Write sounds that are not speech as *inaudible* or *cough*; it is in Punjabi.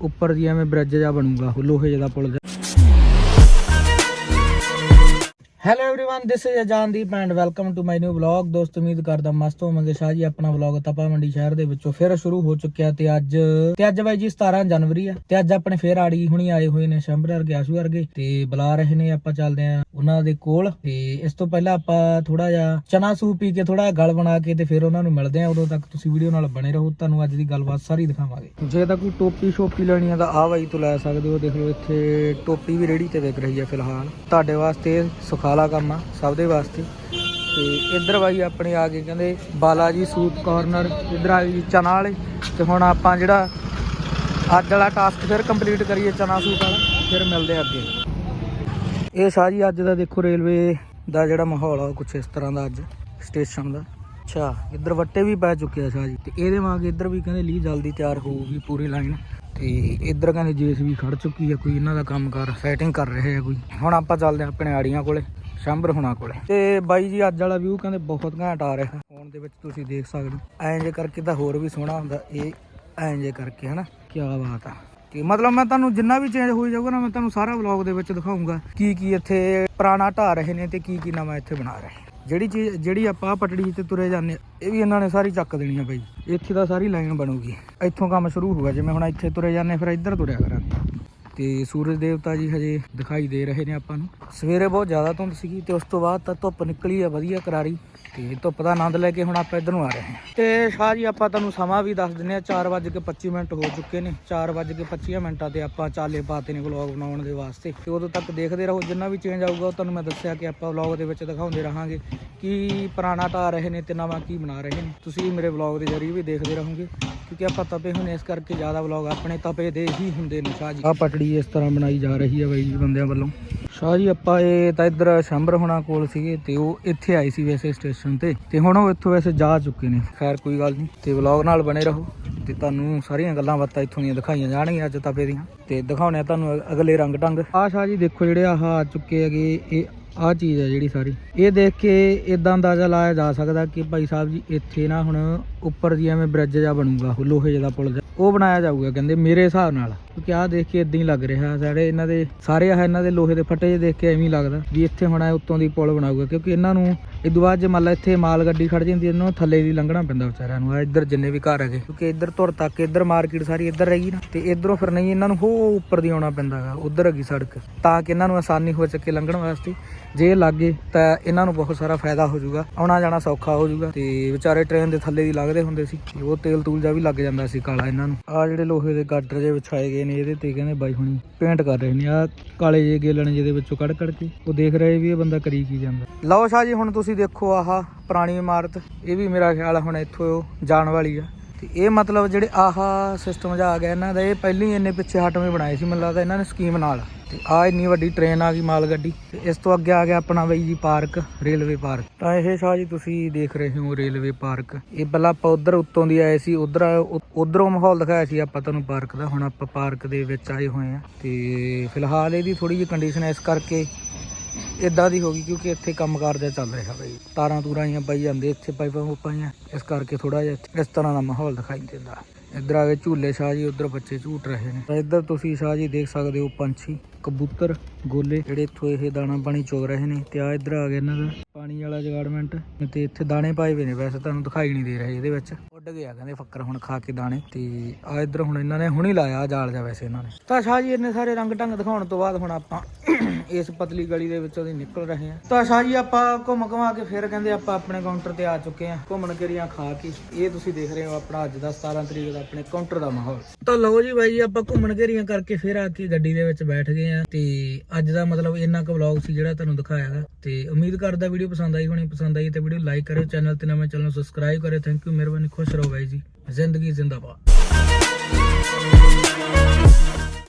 ਉੱਪਰ ਦੀ ਐਵੇਂ ਬ੍ਰਿਜ ਜਾ ਬਣੂਗਾ ਉਹ ਲੋਹੇ ਜਿਹਦਾ ਪੁਲ hello everyone this is Ajandeep and welcome to my new vlog ਦੋਸਤ ਉਮੀਦ ਕਰਦਾ ਮਸਤ ਹੋਵਾਂਗੇ ਸ਼ਾਹ ਜੀ ਆਪਣਾ ਵਲੌਗ ਤਪਾ ਮੰਡੀ ਸ਼ਹਿਰ ਦੇ ਵਿੱਚੋਂ ਫਿਰ ਸ਼ੁਰੂ ਹੋ ਚੁੱਕਿਆ ਤੇ ਅੱਜ ਤੇ ਅੱਜ ਬਾਈ ਜੀ 17 ਜਨਵਰੀ ਆ ਤੇ ਅੱਜ ਆਪਣੇ ਫੇਰ ਆੜੀ ਹੁਣੀ ਆਏ ਹੋਏ ਨੇ ਸ਼ੰਭਰ ਵਰਗੇ ਆਸ਼ੂ ਵਰਗੇ ਤੇ ਬੁਲਾ ਰਹੇ ਨੇ ਆਪਾਂ ਚੱਲਦੇ ਆ ਉਹਨਾਂ ਦੇ ਕੋਲ ਤੇ ਇਸ ਤੋਂ ਪਹਿਲਾਂ ਆਪਾਂ ਥੋੜਾ ਜਿਹਾ ਚਨਾ ਸੂਪ ਪੀ ਕੇ ਥੋੜਾ ਗਲ ਬਣਾ ਕੇ ਤੇ ਫਿਰ ਉਹਨਾਂ ਨੂੰ ਮਿਲਦੇ ਆ ਉਦੋਂ ਤੱਕ ਤੁਸੀਂ ਵੀਡੀਓ ਨਾਲ ਬਣੇ ਰਹੋ ਤੁਹਾਨੂੰ ਅੱਜ ਦੀ ਗੱਲਬਾਤ ਸਾਰੀ ਦਿਖਾਵਾਂਗੇ ਜੇ ਤਾਂ ਕੋਈ ਟੋਪੀ ਸ਼ੋਪੀ ਲੈਣੀ ਆ ਤਾਂ ਆ ਬਾਈ ਤੋਂ ਲੈ ਸਕਦੇ ਹੋ ਦੇਖ ਲਓ ਇੱਥੇ ਟੋਪੀ ਵੀ ਰੇੜੀ ਤੇ ਵਿਕ ਰਹੀ ਆ ਫਿਲਹਾਲ ਤੁਹਾਡੇ ਵਾਸਤੇ ਇਹ ਸੁਖਾਲਾ ਕੰਮ ਆ, ਸਭ ਦੇ ਵਾਸਤੇ। ਤੇ ਇੱਧਰ ਬਾਈ ਆਪਣੇ ਆ ਕੇ ਕਹਿੰਦੇ ਬਾਲਾ ਜੀ ਸੂਪ ਕਾਰਨਰ ਇੱਧਰ ਆ ਗਈ ਚਨਾ ਵਾਲੇ। ਤੇ ਹੁਣ ਆਪਾਂ ਜਿਹੜਾ ਅੱਜ ਵਾਲਾ ਟਾਸਕ ਫਿਰ ਕੰਪਲੀਟ ਕਰੀਏ ਚਨਾ ਸੂਟ ਵਾਲਾ, ਫਿਰ ਮਿਲਦੇ ਆ ਅੱਗੇ। ਇਹ ਸ਼ਾਹ ਜੀ ਅੱਜ ਦਾ ਦੇਖੋ ਰੇਲਵੇ ਦਾ ਜਿਹੜਾ ਮਾਹੌਲ ਆ, ਉਹ ਕੁਛ ਇਸ ਤਰ੍ਹਾਂ ਦਾ ਅੱਜ ਸਟੇਸ਼ਨ ਦਾ। ਅੱਛਾ, ਇੱਧਰ ਵੱਟੇ ਵੀ ਪੈ ਚੁੱਕੇ ਆ ਸ਼ਾਹ ਜੀ। ਤੇ ਇਹਦੇ ਵਾਂਗ ਇੱਧਰ ਵੀ ਕਹਿੰਦੇ ਲੀ ਜਲਦੀ ਤਿਆਰ ਹੋਊਗੀ ਪੂਰੀ ਲਾਈਨ ਤੇ ਇੱਧਰ ਕਹਿੰਦੇ ਜੀਸੀਬੀ ਖੜ ਚੁੱਕੀ ਆ, ਕੋਈ ਇਹਨਾਂ ਦਾ ਕੰਮ ਕਰ ਸੈਟਿੰਗ ਕਰ ਰਹੇ ਆ ਕੋਈ। ਹੁਣ ਆਪਾਂ ਚੱਲਦੇ ਆ ਆਪਣੇ ਆੜੀਆਂ ਕੋਲੇ। ਸ਼ੰਭਰ ਹੁਣਾ ਕੋਲੇ। ਤੇ ਬਾਈ ਜੀ ਅੱਜ ਵਾਲਾ ਵਿਊ ਕਹਿੰਦੇ ਬਹੁਤ ਘੈਂਟ ਆ ਰਿਹਾ। ਫੋਨ ਦੇ ਵਿੱਚ ਤੁਸੀਂ ਦੇਖ ਸਕਦੇ ਹੋ। ਐਂ ਜੇ ਕਰਕੇ ਤਾਂ ਹੋਰ ਵੀ ਸੋਹਣਾ ਹੁੰਦਾ। ਇਹ ਐਂ ਜੇ ਕਰਕੇ ਹਨਾ? ਕੀ ਬਾਤ ਆ। ਕਿ ਮਤਲਬ ਮੈਂ ਤੁਹਾਨੂੰ ਜਿੰਨਾ ਵੀ ਚੇਂਜ ਹੋਈ ਜਾਊਗਾ ਨਾ ਮੈਂ ਤੁਹਾਨੂੰ ਸਾਰਾ ਵਲੌਗ ਦੇ ਵਿੱਚ ਦਿਖਾਉਂਗਾ ਕੀ ਕੀ ਇੱਥੇ ਪੁਰਾਣਾ ਢਾ ਰਹੇ ਨੇ ਤੇ ਕੀ ਕੀ ਨਵਾਂ ਇੱਥੇ ਬਣਾ ਰਹੇ ਜਿਹੜੀ ਚੀਜ਼ ਜਿਹੜੀ ਆਪਾਂ ਪਟੜੀ ਤੇ ਤੁਰੇ ਜਾਂਦੇ ਹਾਂ, ਇਹ ਵੀ ਇਹਨਾਂ ਨੇ ਸਾਰੀ ਚੱਕ ਦੇਣੀ ਆ ਬਾਈ। ਇੱਥੇ ਤਾਂ ਸਾਰੀ ਲਾਈਨ ਬਣੂਗੀ। ਇੱਥੋਂ ਕੰਮ ਸ਼ੁਰੂ ਹੋਊਗਾ। ਜਿਵੇਂ ਹੁਣ ਇੱਥੇ ਤੁਰੇ ਜਾਂਦੇ ਫਿਰ ਇੱਧਰ ਤੁਰਿਆ ਕਰਾਂਗੇ। ਤੇ ਸੂਰਜ ਦੇਵਤਾ ਜੀ ਹਜੇ ਦਿਖਾਈ ਦੇ ਰਹੇ ਨੇ ਆਪਾਂ ਨੂੰ। ਸਵੇਰੇ ਬਹੁਤ ਜ਼ਿਆਦਾ ਧੁੰਦ ਸੀਗੀ ਤੇ ਉਸ ਤੋਂ ਬਾਅਦ ਤਾਂ ਧੁੱਪ ਨਿਕਲੀ ਆ, ਵਧੀਆ ਕਰਾਰੀ। ਤੇ ਧੁੱਪ ਦਾ ਆਨੰਦ ਲੈ ਕੇ ਹੁਣ ਆਪਾਂ ਇੱਧਰ ਨੂੰ ਆ ਰਹੇ ਹਾਂ। ਤੇ ਸ਼ਾਹ ਜੀ, ਆਪਾਂ ਤੁਹਾਨੂੰ ਸਮਾਂ ਵੀ ਦੱਸ ਦਿੰਨੇ ਆ 4:25 ਮਿੰਟ ਹੋ ਚੁੱਕੇ ਨੇ। 4:25 ਮਿੰਟਾਂ ਤੇ ਆਪਾਂ ਚਾਲੇ ਪਾਤੇ ਨੇ ਵਲੌਗ ਬਣਾਉਣ ਦੇ ਵਾਸਤੇ। ਤੇ ਉਦੋਂ ਤੱਕ ਦੇਖਦੇ ਰਹੋ, ਜਿੰਨਾ ਵੀ ਚੇਂਜ ਆਊਗਾ ਉਹ ਤੁਹਾਨੂੰ ਮੈਂ ਦੱਸਿਆ ਕਿ ਆਪਾਂ ਵਲੌਗ ਦੇ ਵਿੱਚ ਦਿਖਾਉਂਦੇ ਰਹਾਂਗੇ ਕੀ ਪੁਰਾਣਾ ਢਾ ਰਹੇ ਨੇ ਤੇ ਨਵਾਂ ਕੀ ਬਣਾ ਰਹੇ ਨੇ। ਤੁਸੀਂ ਮੇਰੇ ਵਲੌਗ ਦੇ ਜ਼ਰੀਏ ਵੀ ਦੇਖਦੇ ਰਹੋਗੇ, ਕਿਉਂਕਿ ਆਪਾਂ ਤਪੇ ਹੁੰਨੇ ਇਸ ਕਰਕੇ ਜ਼ਿਆਦਾ ਵਲੌਗ ਆਪਣੇ ਤਪੇ ਦੇ ਹੀ ਹੁੰਦੇ ਨੇ ਸ਼ਾਹ ਜੀ। ਆ ਪਟੜੀ ਇਸ ਤਰ੍ਹਾਂ ਬਣਾਈ ਜਾ ਰਹੀ ਹੈ ਬਾਈ ਜੀ ਬੰਦਿਆਂ ਵੱਲੋਂ। ਸ਼ਾਹ ਜੀ, ਆਪਾਂ ਇਹ ਤਾਂ ਇੱਧਰ ਸ਼ੰਭਰ ਹੋਣਾ ਕੋਲ ਸੀਗੇ ਤੇ ਉਹ ਇੱਥੇ ਆਏ ਸੀ ਵੈਸੇ ਸਟੇਸ਼ਨ ਤੇ ਤੇ ਹੁਣ ਉਹ ਇੱਥੋਂ ਵੈਸੇ ਜਾ ਚੁੱਕੇ ਨੇ। ਖੈਰ, ਕੋਈ ਗੱਲ ਨਹੀਂ। ਤੇ ਵਲੌਗ ਨਾਲ ਬਣੇ ਰਹੋ ਤੇ ਤੁਹਾਨੂੰ ਸਾਰੀਆਂ ਗੱਲਾਂ ਬਾਤਾਂ ਇੱਥੋਂ ਦੀਆਂ ਦਿਖਾਈਆਂ ਜਾਣਗੀਆਂ ਅੱਜ ਤਪੇ ਦੀਆਂ ਤੇ ਦਿਖਾਉਣੇ ਆ ਤੁਹਾਨੂੰ ਅਗਲੇ ਰੰਗ ਢੰਗ ਆਹ ਸ਼ਾਹ ਜੀ, ਦੇਖੋ ਜਿਹੜੇ ਆਹ ਆ ਚੁੱਕੇ ਹੈਗੇ, ਇਹ ਆਹ ਚੀਜ਼ ਹੈ ਜਿਹੜੀ ਸਾਰੀ। ਇਹ ਦੇਖ ਕੇ ਇਦਾਂ ਅੰਦਾਜ਼ਾ ਲਾਇਆ ਜਾ ਸਕਦਾ ਕਿ ਭਾਈ ਸਾਹਿਬ ਜੀ ਇੱਥੇ ਨਾ ਹੁਣ ਉੱਪਰ ਦੀ ਬ੍ਰਿਜ ਜਾ ਬਣੂਗਾ ਲੋਹੇ ਜਿਹਦਾ ਪੁਲ ਉਹ ਬਣਾਇਆ ਜਾਊਗਾ ਕਹਿੰਦੇ ਮੇਰੇ ਹਿਸਾਬ ਨਾਲ। ਕਿਉਂਕਿ ਆਹ ਦੇਖ ਕੇ ਇਦਾਂ ਹੀ ਲੱਗ ਰਿਹਾ ਸਾਡੇ ਇਹਨਾਂ ਦੇ, ਸਾਰੇ ਆਹ ਇਹਨਾਂ ਦੇ ਲੋਹੇ ਦੇ ਫੱਟੇ ਜਿਹੇ ਦੇਖ ਕੇ ਐਵੇਂ ਲੱਗਦਾ ਵੀ ਇੱਥੇ ਹੁਣ ਇਹ ਉੱਤੋਂ ਦੀ ਪੁਲ ਬਣਾਊਗਾ। ਕਿਉਂਕਿ ਇਹਨਾਂ ਨੂੰ ਇਦੋਂ ਬਾਅਦ ਜੇ ਮੰਨ ਲਾ ਇੱਥੇ ਮਾਲ ਗੱਡੀ ਖੜ ਜਾਂਦੀ ਇਹਨਾਂ ਨੂੰ ਥੱਲੇ ਦੀ ਲੰਘਣਾ ਪੈਂਦਾ ਵਿਚਾਰਿਆਂ ਨੂੰ। ਆ ਇੱਧਰ ਜਿੰਨੇ ਵੀ ਘਰ ਹੈਗੇ, ਕਿਉਂਕਿ ਇੱਧਰ ਧੁਰ ਤੱਕ, ਇੱਧਰ ਮਾਰਕੀਟ ਸਾਰੀ ਇੱਧਰ ਰਹੀ ਨਾ, ਤੇ ਇੱਧਰੋਂ ਫਿਰ ਨਹੀਂ ਇਹਨਾਂ ਨੂੰ ਹੋ ਉੱਪਰ ਦੀ ਆਉਣਾ ਪੈਂਦਾਗਾ ਉੱਧਰ ਹੈਗੀ ਸੜਕ। ਤਾਂ ਕਿ ਇਹਨਾਂ ਨੂੰ ਆਸਾਨੀ ਹੋ ਸਕੇ ਲੰਘਣ ਵਾਸਤੇ। ਜੇ ਇਹ ਲੱਗੇ ਤਾਂ ਇਹਨਾਂ ਨੂੰ ਬਹੁਤ ਸਾਰਾ ਫਾਇਦਾ ਹੋ ਜਾਊਗਾ, ਆਉਣਾ ਜਾਣਾ ਸੌਖਾ ਹੋ ਜਾਊਗਾ। ਤੇ ਵਿਚਾਰੇ ਟ੍ਰੇਨ ਦੇ ਥੱਲੇ ਦੀ ਲੱਗਦੇ ਹੁੰਦੇ ਸੀ। ਉਹ ਤੇਲ ਤੂਲ ਜਾ ਵੀ ਲੱਗ ਜਾਂਦਾ ਸੀ ਕਾਲਾ ਇਹਨਾਂ ਨੂੰ। ਆ ਜਿਹੜੇ ਲੋਹੇ ਦੇ ਗਾਡਰ ਜੇ ਵਿਛਾਏ ਗਏ ਨੇ, ਇਹਦੇ ਤੇ ਕਹਿੰਦੇ ਬਾਈ ਹੁਣੀ ਪੇਂਟ ਕਰ ਰਹੇ ਨੇ। ਆ ਕਾਲੇ ਜੇ ਗੇਲਣ ਜਿਹਦੇ ਵਿੱਚੋਂ ਕੱਢ ਕੱਢ ਕੇ ਉਹ ਦੇਖ ਰਹੇ ਵੀ ਇਹ ਬੰਦਾ ਕਰੀ ਕੀ ਜਾਂਦਾ। ਲਓ ਸ਼ਾਹ ਜੀ, ਹੁਣ ਤੁਸੀਂ ਦੇਖੋ ਆਹ ਪੁਰਾਣੀ ਇਮਾਰਤ। ਇਹ ਵੀ ਮੇਰਾ ਖਿਆਲ ਆ, ਹੁਣ ਇੱਥੋਂ ਜਾਣ ਵਾਲੀ ਆ। ਤੇ ਇਹ ਮਤਲਬ ਜਿਹੜੇ ਆਹਾ ਸਿਸਟਮ ਜਿਹਾ ਆ ਗਿਆ ਇਹਨਾਂ ਦਾ, ਇਹ ਪਹਿਲਾਂ ਹੀ ਇੰਨੇ ਪਿੱਛੇ ਹਟਵੇਂ ਬਣਾਏ ਸੀ, ਮੈਨੂੰ ਲੱਗਦਾ ਇਹਨਾਂ ਨੇ ਸਕੀਮ ਨਾਲ। ਤੇ ਆ ਇੰਨੀ ਵੱਡੀ ਟ੍ਰੇਨ ਆ ਗਈ ਮਾਲ ਗੱਡੀ। ਤੇ ਇਸ ਤੋਂ ਅੱਗੇ ਆ ਗਿਆ ਆਪਣਾ ਬਈ ਜੀ ਪਾਰਕ ਰੇਲਵੇ ਪਾਰਕ ਤਾਂ ਇਹ ਸ਼ਾਹ ਜੀ ਤੁਸੀਂ ਦੇਖ ਰਹੇ ਹੋ ਰੇਲਵੇ ਪਾਰਕ ਇਹ ਪਹਿਲਾਂ ਆਪਾਂ ਉਧਰ ਉੱਤੋਂ ਦੀ ਆਏ ਸੀ, ਉਧਰ ਉਧਰੋਂ ਮਾਹੌਲ ਦਿਖਾਇਆ ਸੀ ਆਪਾਂ ਤੁਹਾਨੂੰ ਪਾਰਕ ਦਾ। ਹੁਣ ਆਪਾਂ ਪਾਰਕ ਦੇ ਵਿੱਚ ਆਏ ਹੋਏ ਆ। ਤੇ ਫਿਲਹਾਲ ਇਹਦੀ ਥੋੜੀ ਜਿਹੀ ਕੰਡੀਸ਼ਨ ਇਸ ਕਰਕੇ ਇਦਾਂ ਦੀ ਹੋ ਗਈ ਕਿਉਂਕਿ ਇੱਥੇ ਕੰਮਕਾਰ ਜਿਹਾ ਚੱਲ ਰਿਹਾ ਬਈ। ਤਾਰਾਂ ਤੂਰਾਂ ਆਈਆਂ ਪਾਈ ਜਾਂਦੇ, ਇੱਥੇ ਪਾਈਪਾਂ ਪਾਈਆਂ। ਇਸ ਕਰਕੇ ਥੋੜਾ ਜਿਹਾ ਇਸ ਤਰ੍ਹਾਂ ਦਾ ਮਾਹੌਲ ਦਿਖਾਈ ਦਿੰਦਾ। ਇੱਧਰ ਆ ਗਏ ਝੂਲੇ ਸ਼ਾਹ ਜੀ, ਉਧਰ ਬੱਚੇ ਝੂਟ ਰਹੇ ਨੇ। ਤਾਂ ਇੱਧਰ ਤੁਸੀਂ ਸ਼ਾਹ ਜੀ ਦੇਖ ਸਕਦੇ ਹੋ, ਪੰਛੀ, ਕਬੂਤਰ, ਗੋਲੇ, ਜਿਹੜੇ ਇੱਥੋਂ ਇਹ ਦਾਣਾ ਪਾਣੀ ਚੋ ਰਹੇ ਨੇ। ਤੇ ਆ ਇੱਧਰ ਆ ਗਏ ਇਹਨਾਂ ਦਾ ਪਾਣੀ ਵਾਲਾ ਜਗਾੜਮੈਂਟ। ਤੇ ਇੱਥੇ ਦਾਣੇ ਪਾਏ ਹੋਏ ਨੇ, ਵੈਸੇ ਤੁਹਾਨੂੰ ਦਿਖਾਈ ਨਹੀਂ ਦੇ ਰਹੇ ਇਹਦੇ ਵਿੱਚ। ਉੱਡ ਗਿਆ ਕਹਿੰਦੇ ਫੱਕਰ ਹੁਣ ਖਾ ਕੇ ਦਾਣੇ ਤੇ ਆ ਇੱਧਰ ਹੁਣ ਇਹਨਾਂ ਨੇ ਹੁਣੀ ਲਾਇਆ ਜਾਲ ਜਾ ਵੈਸੇ ਇਹਨਾਂ ਨੇ। ਤਾਂ ਸ਼ਾਹ ਜੀ ਇੰਨੇ ਸਾਰੇ ਰੰਗ ਢੰਗ ਦਿਖਾਉਣ ਤੋਂ ਬਾਅਦ ਹੁਣ ਆਪਾਂ *coughs* ਇਸ ਪਤਲੀ ਗਲੀ ਦੇ ਵਿੱਚੋਂ ਦੀ ਨਿਕਲ ਰਹੇ ਹਾਂ। ਤਾਂ ਸ਼ਾਹ ਜੀ ਆਪਾਂ ਘੁੰਮ ਘੁਮਾ ਕੇ ਫਿਰ ਕਹਿੰਦੇ ਆਪਾਂ ਆਪਣੇ ਕਾਊਂਟਰ ਤੇ ਆ ਚੁੱਕੇ ਹਾਂ। ਘੁੰਮਣ ਘੇਰੀਆਂ ਖਾ ਕੇ ਇਹ ਤੁਸੀਂ ਦੇਖ ਰਹੇ ਹੋ ਆਪਣਾ ਅੱਜ ਦਾ 17 ਤਰੀਕ ਦਾ ਆਪਣੇ ਕਾਊਂਟਰ ਦਾ ਮਾਹੌਲ। ਤਾਂ ਲਓ ਜੀ ਬਾਈ ਜੀ ਆਪਾਂ ਘੁੰਮਣ ਘੇਰੀਆਂ ਕਰਕੇ ਫਿਰ ਆ ਕੇ ਗੱਡੀ ਦੇ ਵਿੱਚ ਬੈਠ ਗਏ ਆ ਤੇ ਅੱਜ ਦਾ ਮਤਲਬ ਇੰਨਾ ਕੁ ਵਲੌਗ ਸੀ ਜਿਹੜਾ ਤੁਹਾਨੂੰ ਦਿਖਾਇਆਗਾ ਤੇ ਉਮੀਦ ਕਰਦਾ ਵੀਡੀਓ ਪਸੰਦ ਆਈ ਹੋਣੀ, ਪਸੰਦ ਆਈ ਤੇ ਵੀਡੀਓ ਲਾਈਕ ਕਰਿਓ, ਚੈਨਲ ਤੇ ਨਵੇਂ ਚੈਨਲ ਨੂੰ ਸਬਸਕ੍ਰਾਈਬ ਕਰਿਓ। ਥੈਂਕ ਯੂ ਮਿਹਰਬਾਨੀ, ਖੁਸ਼ ਖੁਸ਼ ਰਹੋ ਬਾਈ ਜੀ। ਜ਼ਿੰਦਗੀ ਜ਼ਿੰਦਾਬਾਦ।